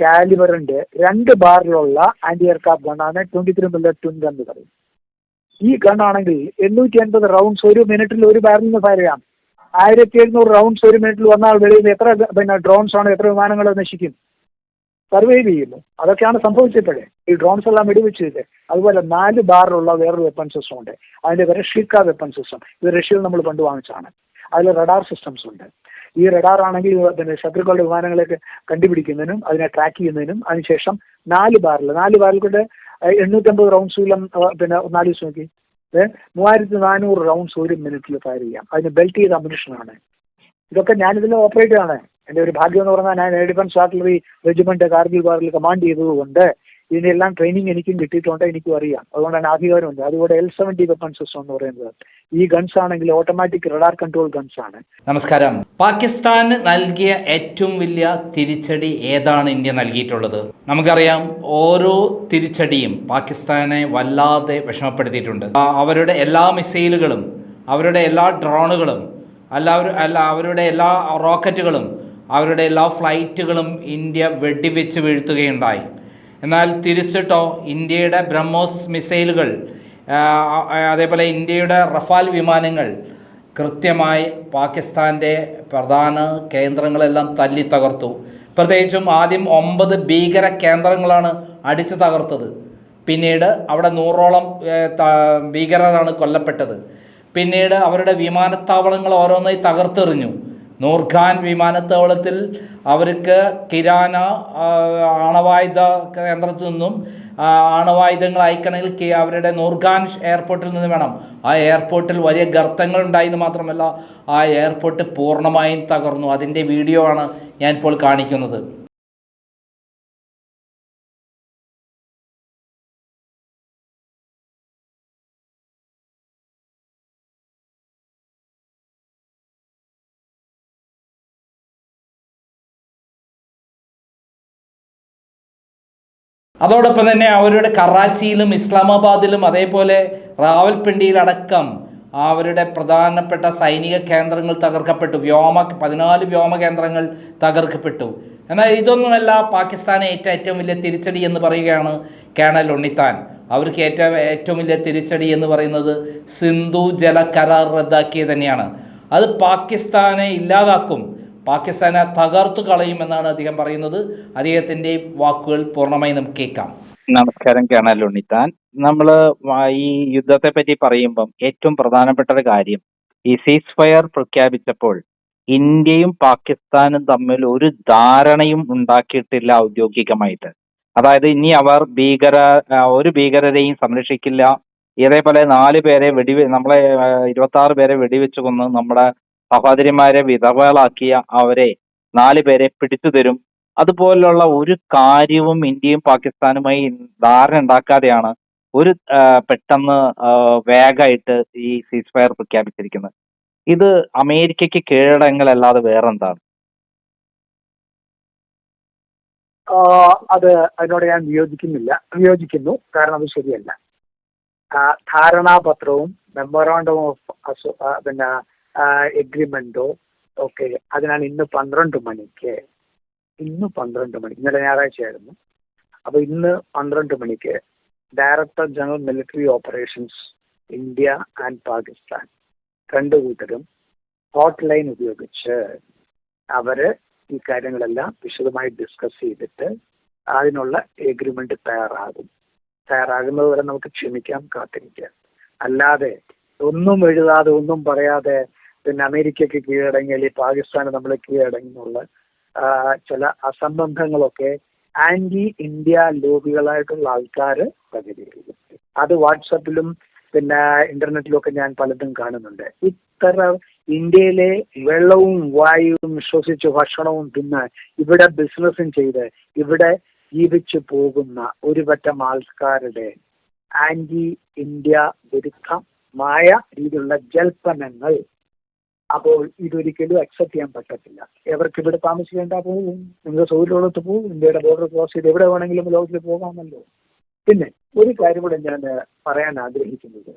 കാലിബറിന്റെ രണ്ട് ബാറിലുള്ള anti aircraft ഗണ്ണാണ് twenty three mil twin gun എന്ന് പറയും. ഈ ഗണ്ണാണെങ്കിൽ എണ്ണൂറ്റി അൻപത് റൗണ്ട്സ് ഒരു മിനിറ്റിൽ ഒരു ബാറിൽ നിന്ന് ഫയർ ചെയ്യാം. ആയിരത്തി എഴുന്നൂറ് റൗണ്ട്സ് ഒരു മിനിറ്റിൽ വന്നാൽ വെളിയിൽ എത്ര പിന്നെ ഡ്രോൺസ് ആണ് എത്ര വിമാനങ്ങൾ നശിക്കും. സർവൈവ് ചെയ്യുന്നു. അതൊക്കെയാണ് സംഭവിച്ചപ്പോഴേ. ഈ ഡ്രോൺസ് എല്ലാം വെടിവെച്ചിട്ട് അതുപോലെ നാല് ബാറിലുള്ള വേറൊരു വെപ്പൺ സിസ്റ്റം ഉണ്ട്. അതിന്റെ പേര് ഷിക്ക വെപ്പൺ സിസ്റ്റം ഇത് റഷ്യയിൽ നമ്മൾ പണ്ട് വാങ്ങിച്ചാണ് അതിൽ റഡാർ സിസ്റ്റംസ് ഉണ്ട്. ഈ റഡാർ ആണെങ്കിൽ പിന്നെ ശത്രുക്കളുടെ വിമാനങ്ങളെയൊക്കെ കണ്ടുപിടിക്കുന്നതിനും അതിനെ ട്രാക്ക് ചെയ്യുന്നതിനും അതിനുശേഷം നാല് ബാറിൽ നാല് ബാറിൽ കൊണ്ട് എണ്ണൂറ്റമ്പത് റൗണ്ട്സ് വീലം പിന്നെ നാല് ദിവസം നോക്കി. മൂവായിരത്തി നാനൂറ് റൗണ്ട്സ് ഒരു മിനിറ്റിൽ ഫയർ ചെയ്യാം. അതിന് ബെൽറ്റ് ചെയ്ത അമ്യൂണിഷനാണ് ഇതൊക്കെ ഞാനിതിൽ ഓപ്പറേറ്റ് ആണ്. എന്റെ ഒരു ഭാഗ്യം എന്ന് പറഞ്ഞാൽ ഞാൻ air defence artillery regiment Kargil ബാറിൽ കമാൻഡ് ചെയ്തതുകൊണ്ട് ഇതിനെല്ലാം ട്രെയിനിങ് എനിക്കും കിട്ടിയിട്ടുണ്ട് എനിക്കും അറിയാം. അതുകൊണ്ടാണ് അധികാരമുണ്ട്. അതുകൊണ്ട് എൽ സെവന്റി വെപ്പൺ സിസ്റ്റം എന്ന് പറയുന്നത്. ഈ ഗൺസ് ആണെങ്കിൽ ഓട്ടോമാറ്റിക് റഡാർ കൺട്രോൾ ഗൺസ് ആണ്. നമസ്കാരം. പാകിസ്ഥാന് നൽകിയ ഏറ്റവും വലിയ തിരിച്ചടി ഏതാണ് ഇന്ത്യ നൽകിയിട്ടുള്ളത്? നമുക്കറിയാം ഓരോ തിരിച്ചടിയും പാകിസ്ഥാനെ വല്ലാതെ വിഷമപ്പെടുത്തിയിട്ടുണ്ട്. അവരുടെ എല്ലാ മിസൈലുകളും അവരുടെ എല്ലാ ഡ്രോണുകളും എല്ലാവരും അല്ല അവരുടെ എല്ലാ റോക്കറ്റുകളും അവരുടെ എല്ലാ ഫ്ലൈറ്റുകളും ഇന്ത്യ വെടിവെച്ച് വീഴ്ത്തുകയുണ്ടായി. എന്നാൽ തിരിച്ചിട്ടോ ഇന്ത്യയുടെ ബ്രഹ്മോസ് മിസൈലുകൾ അതേപോലെ ഇന്ത്യയുടെ റഫാൽ വിമാനങ്ങൾ കൃത്യമായി പാകിസ്ഥാന്റെ പ്രധാന കേന്ദ്രങ്ങളെല്ലാം തല്ലി തകർത്തു. പ്രത്യേകിച്ചും ആദ്യം ഒമ്പത് ഭീകര കേന്ദ്രങ്ങളാണ് അടിച്ചു തകർത്തത്. പിന്നീട് അവിടെ നൂറോളം ഭീകരരാണ് കൊല്ലപ്പെട്ടത്. പിന്നീട് അവരുടെ വിമാനത്താവളങ്ങൾ ഓരോന്നായി തകർത്തെറിഞ്ഞു. നൂർഖാൻ വിമാനത്താവളത്തിൽ അവർക്ക് കിരാന ആണവായുധ കേന്ദ്രത്തിൽ നിന്നും ആണവായുധങ്ങൾ അയക്കണമെങ്കിൽ അവരുടെ നൂർഖാൻ എയർപോർട്ടിൽ നിന്ന് വേണം. ആ എയർപോർട്ടിൽ വലിയ ഗർത്തങ്ങൾ ഉണ്ടായെന്ന് മാത്രമല്ല ആ എയർപോർട്ട് പൂർണമായും തകർന്നു. അതിന്റെ വീഡിയോ ആണ് ഞാനിപ്പോൾ കാണിക്കുന്നത്. അതോടൊപ്പം തന്നെ അവരുടെ കറാച്ചിയിലും ഇസ്ലാമാബാദിലും അതേപോലെ റാവൽപിണ്ടിയിലടക്കം അവരുടെ പ്രധാനപ്പെട്ട സൈനിക കേന്ദ്രങ്ങൾ തകർക്കപ്പെട്ടു. വ്യോമ പതിനാല് വ്യോമ കേന്ദ്രങ്ങൾ തകർക്കപ്പെട്ടു. എന്നാൽ ഇതൊന്നുമല്ല പാകിസ്ഥാനെ ഏറ്റ ഏറ്റവും വലിയ തിരിച്ചടി എന്ന് പറയുകയാണ് കേണൽ ഉണ്ണിത്താൻ. അവർക്ക് ഏറ്റവും ഏറ്റവും വലിയ തിരിച്ചടി എന്ന് പറയുന്നത് സിന്ധു ജല കരാർ റദ്ദാക്കിയത് തന്നെയാണ്. അത് പാകിസ്ഥാനെ ഇല്ലാതാക്കും. പാകിസ്ഥാനെ തകർത്തു കളയുമെന്നാണ് അദ്ദേഹം പറയുന്നത്. അദ്ദേഹത്തിന്റെ വാക്കുകൾ പൂർണമായി നമുക്ക് കേൾക്കാം. നമസ്കാരം കേണൽ ഉണ്ണിത്താൻ. നമ്മൾ ഈ യുദ്ധത്തെ പറ്റി പറയുമ്പം ഏറ്റവും പ്രധാനപ്പെട്ട ഒരു കാര്യം ഈ സീസ് ഫയർ പ്രഖ്യാപിച്ചപ്പോൾ ഇന്ത്യയും പാകിസ്ഥാനും തമ്മിൽ ഒരു ധാരണയും ഉണ്ടാക്കിയിട്ടില്ല ഔദ്യോഗികമായിട്ട്. അതായത് ഇനി അവർ ഭീകര ഒരു ഭീകരരെയും സംരക്ഷിക്കില്ല. ഇതേപോലെ നാല് പേരെ വെടിവെ നമ്മളെ ഇരുപത്തി ആറ് പേരെ വെടിവെച്ച് കൊന്ന് നമ്മുടെ സഹോദരിമാരെ വിധവകളാക്കിയ അവരെ നാല് പേരെ പിടിച്ചു തരും. അതുപോലുള്ള ഒരു കാര്യവും ഇന്ത്യയും പാകിസ്ഥാനുമായി ധാരണ ഉണ്ടാക്കാതെയാണ് ഒരു പെട്ടെന്ന് വേഗമായിട്ട് ഈ സീസ് ഫയർ പ്രഖ്യാപിച്ചിരിക്കുന്നത്. ഇത് അമേരിക്കയ്ക്ക് കീഴടങ്ങളല്ലാതെ വേറെന്താണ്? അത് അതിനോട് ഞാൻ വിയോജിക്കുന്നില്ല. വിയോജിക്കുന്നു കാരണം അത് ശരിയല്ല. ധാരണാപത്രവും മെമ്മോറാണ്ടം ഓഫ് പിന്നെ എഗ്രിമെന്റോ ഒക്കെ അതിനാണ് ഇന്ന് പന്ത്രണ്ട് മണിക്ക് ഇന്ന് പന്ത്രണ്ട് മണി ഇന്നലെ ഞായറാഴ്ചയായിരുന്നു. അപ്പൊ ഇന്ന് പന്ത്രണ്ട് മണിക്ക് director general military operations India and Pakistan രണ്ടു കൂട്ടരും ഹോട്ട് ലൈൻ ഉപയോഗിച്ച് അവർ ഈ കാര്യങ്ങളെല്ലാം വിശദമായി ഡിസ്കസ് ചെയ്തിട്ട് അതിനുള്ള എഗ്രിമെന്റ് തയ്യാറാകും. തയ്യാറാകുന്നത് വരെ നമുക്ക് ക്ഷമിക്കാം കാത്തിരിക്കാം. അല്ലാതെ ഒന്നും എഴുതാതെ ഒന്നും പറയാതെ പിന്നെ അമേരിക്കയ്ക്ക് കീഴടങ്ങി അല്ലെങ്കിൽ പാകിസ്ഥാന് നമ്മൾ കീഴടങ്ങി എന്നുള്ള ചില അസംബന്ധങ്ങളൊക്കെ ആന്റി ഇന്ത്യ ലോബികളായിട്ടുള്ള ആൾക്കാർ പ്രചരിപ്പിക്കും അത് വാട്സപ്പിലും പിന്നെ ഇന്റർനെറ്റിലും ഒക്കെ ഞാൻ പലതും കാണുന്നുണ്ട്. ഇത്ര ഇന്ത്യയിലെ വെള്ളവും വായുവും ശ്വസിച്ച് ഭക്ഷണവും തിന്ന് ഇവിടെ ബിസിനസ്സും ചെയ്ത് ഇവിടെ ജീവിച്ചു പോകുന്ന ഒരു പറ്റം ആൾക്കാരുടെ ആന്റി ഇന്ത്യ വിരുദ്ധമായ രീതിയിലുള്ള ജൽപ്പനങ്ങൾ അപ്പോൾ ഇതൊരിക്കലും അക്സെപ്റ്റ് ചെയ്യാൻ പറ്റത്തില്ല. എവർക്ക് ഇവിടെ താമസിക്കേണ്ട പോകും നിങ്ങൾ സൗകര്യമുള്ളത് പോകും ഇന്ത്യയുടെ ബോർഡർ ക്രോസ് ചെയ്ത് എവിടെ വേണമെങ്കിലും ലോകത്തിൽ പോകാമല്ലോ. പിന്നെ ഒരു കാര്യം കൂടെ ഞാൻ പറയാൻ ആഗ്രഹിക്കുന്നത്.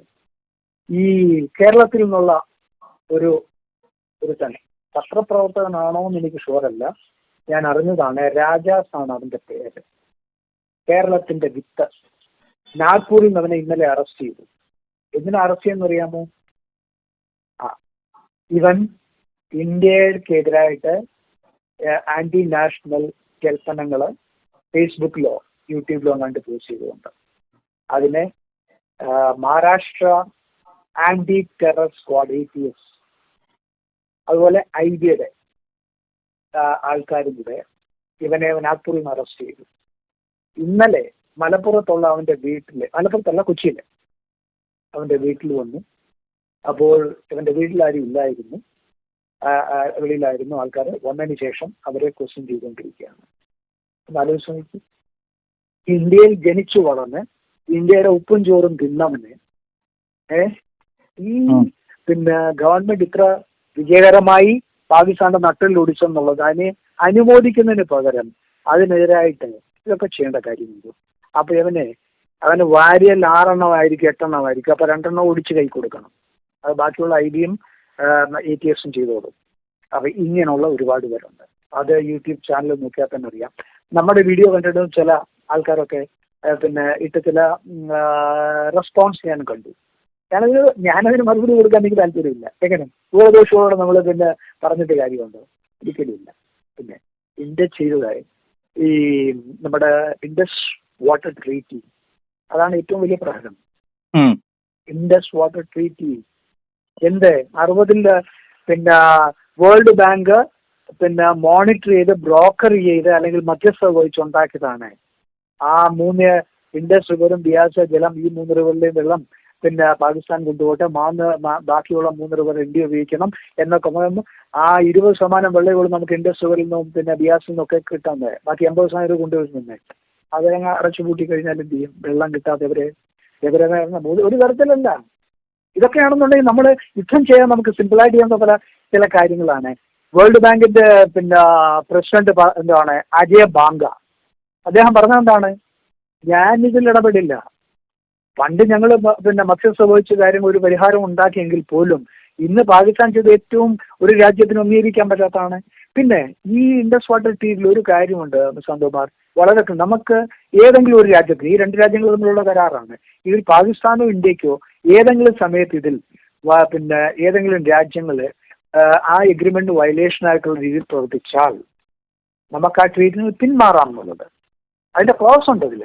ഈ കേരളത്തിൽ നിന്നുള്ള ഒരു ഒരു തന്നെ പത്രപ്രവർത്തകനാണോ എന്ന് എനിക്ക് ഷുവറല്ല ഞാൻ അറിഞ്ഞതാണ് രാജാസ് ആണ് അവന്റെ പേര്. കേരളത്തിന്റെ വിത്ത്. നാഗ്പൂരിൽ നിന്ന് അവനെ ഇന്നലെ അറസ്റ്റ് ചെയ്തു. എന്തിനാ അറസ്റ്റ് ചെയ്യുന്നറിയാമോ? ആ ഇവൻ ഇന്ത്യക്കെതിരായിട്ട് ആന്റി നാഷണൽ കൽപ്പനകൾ ഫേസ്ബുക്കിലോ യൂട്യൂബിലോ കണ്ട് പോസ്റ്റ് ചെയ്തുകൊണ്ട് അതിനെ Maharashtra anti terror squad A T S അതുപോലെ ഐ ബിയുടെ ആൾക്കാരും കൂടെ ഇവനെ നാഗ്പൂരിൽ നിന്ന് അറസ്റ്റ് ചെയ്തു. ഇന്നലെ മലപ്പുറത്തുള്ള അവന്റെ വീട്ടിൽ മലപ്പുറത്തല്ല കൊച്ചിയിലെ അവന്റെ വീട്ടിൽ വന്നു അപ്പോൾ ഇവന്റെ വീട്ടിലാരും ഇല്ലായിരുന്നു. വെളിയിലായിരുന്നു ആൾക്കാർ വന്നതിന് ശേഷം അവരെ ക്വസ്റ്റ്യൻ ചെയ്തുകൊണ്ടിരിക്കുകയാണ്. ഒന്ന് ആലോചിച്ച് നോക്കി. ഇന്ത്യയിൽ ജനിച്ചു വളർന്ന് ഇന്ത്യയുടെ ഉപ്പും ചോറും തിന്നവന് ഏ ഈ പിന്നെ ഗവൺമെന്റ് ഇത്ര വിജയകരമായി പാകിസ്ഥാന്റെ നട്ടിൽ ഒടിച്ചെന്നുള്ളത് അതിനെ അനുമോദിക്കുന്നതിന് പകരം അതിനെതിരായിട്ട് ഇതൊക്കെ ചെയ്യേണ്ട കാര്യമുണ്ട്. അപ്പൊ ഇവനെ അവന് വാരിയൽ ആറെണ്ണമായിരിക്കും എട്ടെണ്ണമായിരിക്കും. അപ്പൊ രണ്ടെണ്ണം ഒടിച്ച് കൈ കൊടുക്കണം. അത് ബാക്കിയുള്ള ഐ ഡിയും എ ടി എസും ചെയ്തോളും. അപ്പൊ ഇങ്ങനെയുള്ള ഒരുപാട് പേരുണ്ട്. അത് യൂട്യൂബ് ചാനൽ നോക്കിയാൽ തന്നെ അറിയാം. നമ്മുടെ വീഡിയോ കണ്ടിട്ട് ചില ആൾക്കാരൊക്കെ പിന്നെ ഇട്ട് ചില റെസ്പോൺസ് ഞാൻ കണ്ടു. ഞാനതിന് ഞാനതിന് മറുപടി കൊടുക്കാൻ എനിക്ക് താല്പര്യമില്ല. എങ്ങനെ? ദൂരദോഷങ്ങളോട് നമ്മൾ പിന്നെ പറഞ്ഞിട്ട് കാര്യമുണ്ടോ? ഒരിക്കലുമില്ല. പിന്നെ ഇന്ത്യ ചെയ്തതായി ഈ നമ്മുടെ ഇൻഡസ് വാട്ടർ ട്രീറ്റി. അതാണ് ഏറ്റവും വലിയ ഉം. ഇൻഡസ് വാട്ടർ ട്രീറ്റി എന്ത്? അറുപതിൽ പിന്നെ വേൾഡ് ബാങ്ക് പിന്നെ മോണിറ്റർ ചെയ്ത് ബ്രോക്കർ ചെയ്ത് അല്ലെങ്കിൽ മധ്യസ്ഥ വഹിച്ച് ഉണ്ടാക്കിയതാണ്. ആ മൂന്ന് ഇൻഡസ് റിവറും ബിയാസ ജലം ഈ മൂന്ന് റിവറിലെയും വെള്ളം പിന്നെ പാകിസ്ഥാൻ കൊണ്ടുപോട്ടെ മാന്ന് ബാക്കിയുള്ള മൂന്ന് റിവർ ഇന്ത്യ ഉപയോഗിക്കണം എന്നൊക്കെ ആ ഇരുപത് ശതമാനം വെള്ളയോളം നമുക്ക് ഇൻഡസ് റിവറിൽ നിന്നും പിന്നെ ബിയാസിൽ നിന്നൊക്കെ കിട്ടാൻ ബാക്കി എൺപത് ശതമാനം രൂപ കൊണ്ടുവരുന്നത് അതങ്ങ് അടച്ചു പൂട്ടി കഴിഞ്ഞാൽ എന്ത് ചെയ്യും? വെള്ളം കിട്ടാത്തവരെ എവരെ ഒരു തരത്തിലല്ല. ഇതൊക്കെയാണെന്നുണ്ടെങ്കിൽ നമ്മൾ യുദ്ധം ചെയ്യാൻ നമുക്ക് സിമ്പിളായിട്ട് ചെയ്യാൻ പല ചില കാര്യങ്ങളാണ്. വേൾഡ് ബാങ്കിന്റെ പിന്നെ പ്രസിഡന്റ് എന്താണ് അജയ ബാങ്ക. അദ്ദേഹം പറഞ്ഞത് എന്താണ്? ഞാൻ ഇതിൽ ഇടപെടില്ല. പണ്ട് ഞങ്ങൾ പിന്നെ മത്സ്യം സംഭവിച്ച കാര്യം ഒരു പരിഹാരം ഉണ്ടാക്കിയെങ്കിൽ പോലും ഇന്ന് പാകിസ്ഥാൻ ചെയ്ത ഏറ്റവും ഒരു രാജ്യത്തിന് അംഗീകരിക്കാൻ പറ്റാത്തതാണ്. പിന്നെ ഈ ഇൻഡസ് വാട്ടർ ടീമിൽ ഒരു കാര്യമുണ്ട് സന്തോമാർ വളരെ നമുക്ക് ഏതെങ്കിലും ഒരു രാജ്യത്ത് ഈ രണ്ട് രാജ്യങ്ങൾ തമ്മിലുള്ള കരാറാണ്. ഇതിൽ പാകിസ്ഥാനോ ഇന്ത്യക്കോ ഏതെങ്കിലും സമയത്ത് ഇതിൽ പിന്നെ ഏതെങ്കിലും രാജ്യങ്ങൾ ആ, എഗ്രിമെന്റ് വയലേഷൻ ആയിട്ടുള്ള രീതിയിൽ പ്രവർത്തിച്ചാൽ നമുക്ക് ആ ട്രീറ്റിൽ നിന്ന് പിന്മാറാം എന്നുള്ളത്. അതിന്റെ ക്ലോസ് ഉണ്ട് അതിൽ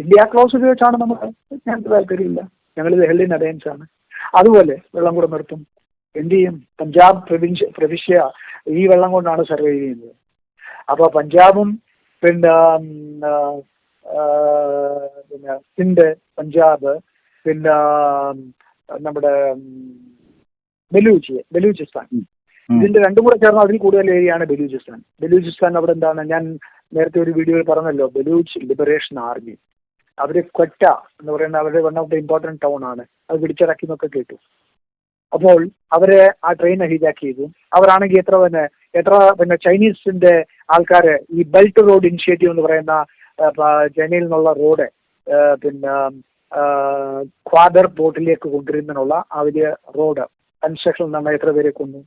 ഇന്ത്യ ക്ലോസ് ഉപയോഗിച്ചാണ് നമുക്ക് ഞങ്ങൾക്ക് താല്പര്യമില്ല. ഞങ്ങൾ ഇത് അലയൻസ് ആണ്. അതുപോലെ വെള്ളം കൂടെ നിർത്തും. എന്ത് ചെയ്യും? പഞ്ചാബ് പ്രവിശ്യ പ്രവിശ്യ ഈ വെള്ളം കൊണ്ടാണ് സർവൈവ് ചെയ്യുന്നത്. അപ്പൊ പഞ്ചാബും പിന്നെ പിന്നെ സിന്ധ് പഞ്ചാബ് പിന്നെ നമ്മുടെ ബലൂച്ചി ബലൂചിസ്ഥാൻ. ഇതിന്റെ രണ്ടും കൂടെ ചേർന്ന് അതിൽ കൂടുതൽ ഏരിയയാണ് ബലൂചിസ്ഥാൻ. ബലൂചിസ്ഥാൻ അവിടെ എന്താണ്? ഞാൻ നേരത്തെ ഒരു വീഡിയോയിൽ പറഞ്ഞല്ലോ ബലൂച്ച് ലിബറേഷൻ ആർമി അവർ ക്വറ്റ എന്ന് പറയുന്ന അവരുടെ one of the important town ആണ്. അത് പിടിച്ചടക്കി എന്നൊക്കെ കേട്ടു. അപ്പോൾ അവരെ ആ ട്രെയിൻ ഹീജാക്ക് ചെയ്തു. അവരാണെങ്കിൽ എത്ര പിന്നെ എത്ര പിന്നെ ചൈനീസിന്റെ ആൾക്കാര് ഈ ബെൽറ്റ് റോഡ് ഇനിഷ്യേറ്റീവ് എന്ന് പറയുന്ന ചൈനയിൽ നിന്നുള്ള റോഡ് പിന്നെ ഖ്വാദർ ബോട്ടിലേക്ക് കൊണ്ടുവരുന്നതിനുള്ള ആ വലിയ റോഡ് കൺസ്ട്രക്ഷൻ നമ്മൾ എത്ര പേരെ കൊന്നു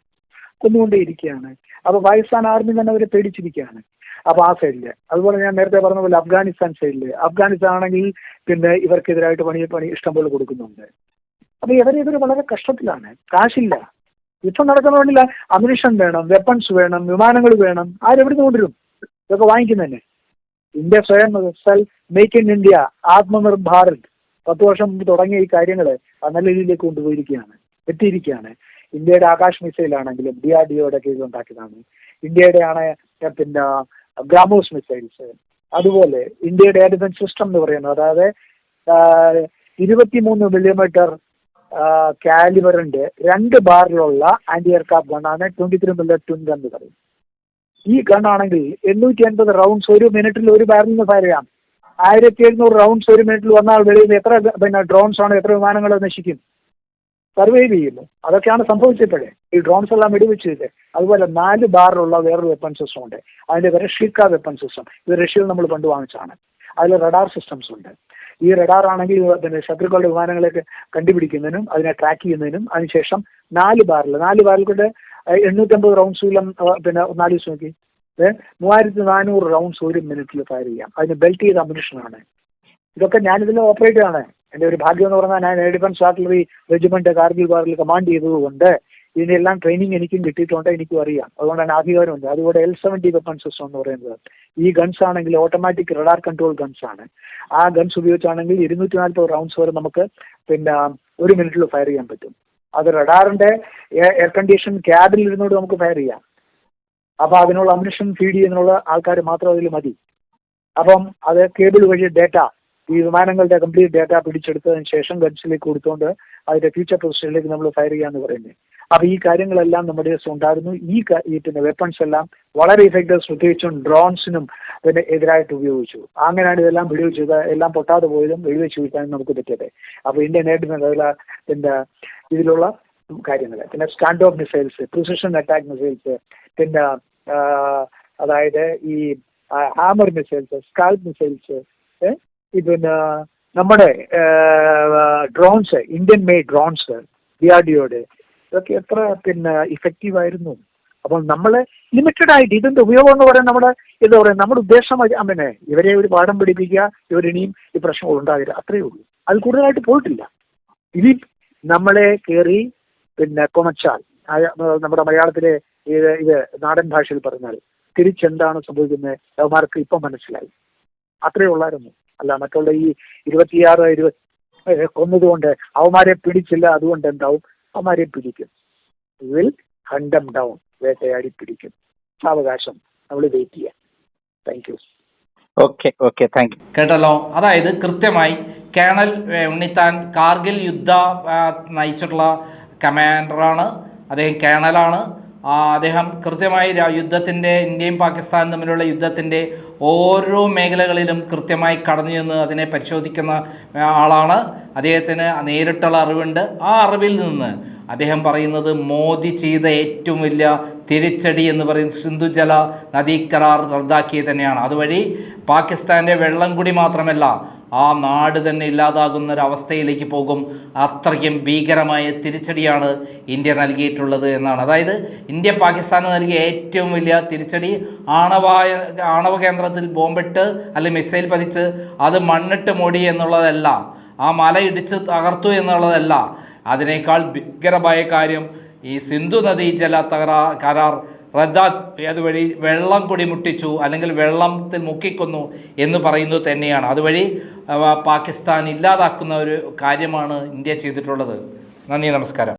കൊന്നുകൊണ്ടേയിരിക്കുകയാണ്. അപ്പൊ പാകിസ്ഥാൻ ആർമി തന്നെ അവരെ പേടിച്ചിരിക്കുകയാണ്. അപ്പൊ ആ സൈഡിൽ അതുപോലെ ഞാൻ നേരത്തെ പറഞ്ഞ പോലെ അഫ്ഗാനിസ്ഥാൻ സൈഡിൽ അഫ്ഗാനിസ്ഥാൻ ആണെങ്കിൽ പിന്നെ ഇവർക്കെതിരായിട്ട് പണി പണി ഇഷ്ടം പോലെ കൊടുക്കുന്നുണ്ട്. അപ്പൊ ഇവർ ഇവർ വളരെ കഷ്ടത്തിലാണ്. കാശില്ല. യുദ്ധം നടക്കണമെന്നില്ല അമുനിഷൻ വേണം വെപ്പൺസ് വേണം വിമാനങ്ങൾ വേണം. ആരെവിടുന്ന് കൊണ്ടുവരും? ഇതൊക്കെ വാങ്ങിക്കുന്നതന്നെ. ഇന്ത്യ സ്വയം self make in India Atmanirbhar Bharat പത്ത് വർഷം മുമ്പ് തുടങ്ങിയ ഈ കാര്യങ്ങൾ നല്ല രീതിയിലേക്ക് കൊണ്ടുപോയിരിക്കുകയാണ് എത്തിയിരിക്കുകയാണ്. ഇന്ത്യയുടെ ആകാശ് മിസൈൽ ആണെങ്കിലും ഡി ആർ ഡി ഒയുടെ കീഴിൽ ഉണ്ടാക്കിയതാണ്. ഇന്ത്യയുടെ ആണ് പിന്നെ ഗ്രാമോസ് മിസൈൽസ്. അതുപോലെ ഇന്ത്യയുടെ എയർ ഡിഫൻസ് സിസ്റ്റം എന്ന് പറയുന്നത് അതായത് ഇരുപത്തിമൂന്ന് മില്ലിമീറ്റർ കാലിബറിന്റെ രണ്ട് ബാറിലുള്ള anti aircraft ഗണ്ണാണ് twenty three mil twin gun എന്ന് പറയും. ഈ ഗണ്ണാണെങ്കിൽ എണ്ണൂറ്റി അൻപത് റൗണ്ട്സ് ഒരു മിനിറ്റിൽ ഒരു നിന്ന് ഫയർ ചെയ്യാം. ആയിരത്തി എഴുന്നൂറ് റൗണ്ട്സ് ഒരു മിനിറ്റിൽ വന്നാൽ വെളിയിൽ എത്ര പിന്നെ ഡ്രോൺസ് ആണ് എത്ര വിമാനങ്ങൾ നശിക്കും? സർവൈവ് ചെയ്യുന്നു. അതൊക്കെയാണ് സംഭവിച്ചപ്പോഴേ. ഈ ഡ്രോൺസ് എല്ലാം വെടിവെച്ചിട്ട് അതുപോലെ നാല് ബാറിലുള്ള വേറൊരു വെപ്പൺ സിസ്റ്റം ഉണ്ട്. അതിന്റെ പേര് ഷിക്ക വെപ്പൺ സിസ്റ്റം ഇത് റഷ്യയിൽ നമ്മൾ പണ്ട് വാങ്ങിച്ചാണ് അതിൽ റഡാർ സിസ്റ്റംസ് ഉണ്ട്. ഈ റഡാർ ആണെങ്കിൽ പിന്നെ ശത്രുക്കളുടെ വിമാനങ്ങളെയൊക്കെ കണ്ടുപിടിക്കുന്നതിനും അതിനെ ട്രാക്ക് ചെയ്യുന്നതിനും അതിനുശേഷം നാല് ബാറിൽ നാല് ബാറിൽ കൊണ്ട് എണ്ണൂറ്റമ്പത് റൗണ്ട്സ് വീലം പിന്നെ നാല് ദിവസം നോക്കി. മൂവായിരത്തി നാനൂറ് റൗണ്ട്സ് ഒരു മിനിറ്റിൽ ഫയർ ചെയ്യാം. അതിന് ബെൽറ്റ് ചെയ്ത അമ്യൂണിഷനാണ് ഇതൊക്കെ ഞാനിതിൽ ഓപ്പറേറ്റ് ആണ് എന്റെ ഒരു ഭാഗ്യം എന്ന് പറഞ്ഞാൽ ഞാൻ air defence artillery regiment Kargil വാറിൽ command ചെയ്തതുകൊണ്ട് ഇതിനെല്ലാം ട്രെയിനിങ് എനിക്കും കിട്ടിയിട്ടുണ്ട് എനിക്കും അറിയാം. അതുകൊണ്ടാണ് അധികാരമുണ്ട്. അതുപോലെ എൽ സെവന്റി വെപ്പൺ സിസ്റ്റം എന്ന് പറയുന്നത്. ഈ ഗൺസ് ആണെങ്കിൽ ഓട്ടോമാറ്റിക് റഡാർ കൺട്രോൾ ഗൺസ് ആണ്. ആ ഗൺസ് ഉപയോഗിച്ചാണെങ്കിൽ ഇരുന്നൂറ്റി നാൽപ്പത് റൗണ്ട്സ് വരെ നമുക്ക് പിന്നെ ഒരു മിനിറ്റിൽ ഫയർ ചെയ്യാൻ പറ്റും. അത് റഡാറിന്റെ എയർ കണ്ടീഷൻ ക്യാബിൽ ഇരുന്നുകൊണ്ട് നമുക്ക് ഫയർ ചെയ്യാം. അപ്പൊ അതിനുള്ള അമിഷൻ ഫീഡ് ചെയ്യുന്നതിനുള്ള ആൾക്കാർ മാത്രം അതിൽ മതി. അപ്പം അത് കേബിൾ വഴി ഡേറ്റ ഈ വിമാനങ്ങളുടെ കംപ്ലീറ്റ് ഡേറ്റ പിടിച്ചെടുത്തതിന് ശേഷം ഗഡ്സിലേക്ക് കൊടുത്തുകൊണ്ട് അതിന്റെ ഫ്യൂച്ചർ പൊസിഷനിലേക്ക് നമ്മൾ ഫയർ ചെയ്യാന്ന് പറയുന്നത് അപ്പൊ ഈ കാര്യങ്ങളെല്ലാം നമ്മുടെ ദിവസം ഉണ്ടായിരുന്നു. ഈ പിന്നെ വെപ്പൺസ് എല്ലാം വളരെ ഇഫക്റ്റീവ് പ്രത്യേകിച്ചും ഡ്രോൺസിനും പിന്നെ എതിരായിട്ട് ഉപയോഗിച്ചു. അങ്ങനെയാണ് ഇതെല്ലാം വെടിവെച്ചത് എല്ലാം പൊട്ടാതെ പോയതും വെടിവെച്ച് വീഴ്ത്താനും നമുക്ക് പറ്റിയത്. അപ്പൊ ഇന്ത്യ നേരിടുന്ന അതില പിന്നെ ഇതിലുള്ള കാര്യങ്ങൾ പിന്നെ stand off missiles precision attack missiles പിന്നെ അതായത് ഈ ഹാമർ മിസൈൽസ് സ്കാൽ മിസൈൽസ് പിന്നെ നമ്മുടെ drones Indian made drones D R ഇതൊക്കെ എത്ര പിന്നെ ഇഫക്റ്റീവ് ആയിരുന്നു? അപ്പോൾ നമ്മൾ ലിമിറ്റഡ് ആയിട്ട് ഇതിന്റെ ഉപയോഗം എന്ന് പറയാൻ നമ്മുടെ എന്താ പറയുക നമ്മുടെ ഉദ്ദേശം അങ്ങനെ. ഇവരെ ഒരു പാഠം പഠിപ്പിക്കുക ഇവരിനിയും ഈ പ്രശ്നങ്ങൾ ഉണ്ടാകില്ല അത്രയേ ഉള്ളൂ. അത് കൂടുതലായിട്ട് പോയിട്ടില്ല. ഇനി നമ്മളെ കയറി പിന്നെ കൊണച്ചാൽ നമ്മുടെ മലയാളത്തിലെ ഇത് ഇത് നാടൻ ഭാഷയിൽ പറഞ്ഞാൽ തിരിച്ചെന്താണ് സംഭവിക്കുന്നത്? അവന്മാർക്ക് ഇപ്പം മനസ്സിലായി. അത്രേ ഉള്ളായിരുന്നു. അല്ല മറ്റുള്ള ഈ ഇരുപത്തിയാറ് ഇരുപത്തി കൊന്നതുകൊണ്ട് അവന്മാരെ പിടിച്ചില്ല അതുകൊണ്ട് എന്താവും? അവന്മാരെ പിടിക്കും. വിൽ ഹണ്ടം ഡൗൺ വേട്ടയാടി പിടിക്കും. സാവകാശം. നമ്മൾ വെയിറ്റ് ചെയ്യാം. Thank you okay okay thank you കേട്ടല്ലോ. അതായത് കൃത്യമായി കേണൽ ഉണ്ണിത്താൻ കാർഗിൽ യുദ്ധ നയിച്ചിട്ടുള്ള കമാൻഡറാണ് അദ്ദേഹം കേണലാണ്. അദ്ദേഹം കൃത്യമായി യുദ്ധത്തിന്റെ ഇന്ത്യയും പാകിസ്ഥാനും തമ്മിലുള്ള യുദ്ധത്തിന്റെ ഓരോ മേഖലകളിലും കൃത്യമായി കടന്നു ചെന്ന് അതിനെ പരിശോധിക്കുന്ന ആളാണ്. അദ്ദേഹത്തിന് നേരിട്ടുള്ള അറിവുണ്ട്. ആ അറിവിൽ നിന്ന് അദ്ദേഹം പറയുന്നത് മോദി ചെയ്ത ഏറ്റവും വലിയ തിരിച്ചടി എന്ന് പറയുന്നത് സിന്ധുജല നദീ കരാർ റദ്ദാക്കിയത് തന്നെയാണ്. അതുവഴി പാകിസ്ഥാന്റെ വെള്ളം കൂടി മാത്രമല്ല ആ നാട് തന്നെ ഇല്ലാതാകുന്ന ഒരു അവസ്ഥയിലേക്ക് പോകും. അത്രയ്ക്കും ഭീകരമായ തിരിച്ചടിയാണ് ഇന്ത്യ നൽകിയിട്ടുള്ളത് എന്നാണ്. അതായത് ഇന്ത്യ പാകിസ്ഥാന് നൽകിയ ഏറ്റവും വലിയ തിരിച്ചടി ആണവായ ആണവ കേന്ദ്രത്തിൽ ബോംബിട്ട് അല്ലെങ്കിൽ മിസൈൽ പതിച്ച് അത് മണ്ണിട്ട് മൂടി എന്നുള്ളതല്ല ആ മല ഇടിച്ച് തകർത്തു എന്നുള്ളതല്ല. അതിനേക്കാൾ ഭീകരമായ കാര്യം ഈ സിന്ധു നദീ ജല തകരാ കരാർ റദ്ദാക്കി അതുവഴി വെള്ളം കുടിമുട്ടിച്ചു അല്ലെങ്കിൽ വെള്ളത്തിൽ മുക്കിക്കൊന്നു എന്ന് പറയുന്നത് തന്നെയാണ്. അതുവഴി പാകിസ്ഥാൻ ഇല്ലാതാക്കുന്ന ഒരു കാര്യമാണ് ഇന്ത്യ ചെയ്തിട്ടുള്ളത്. നന്ദി നമസ്കാരം.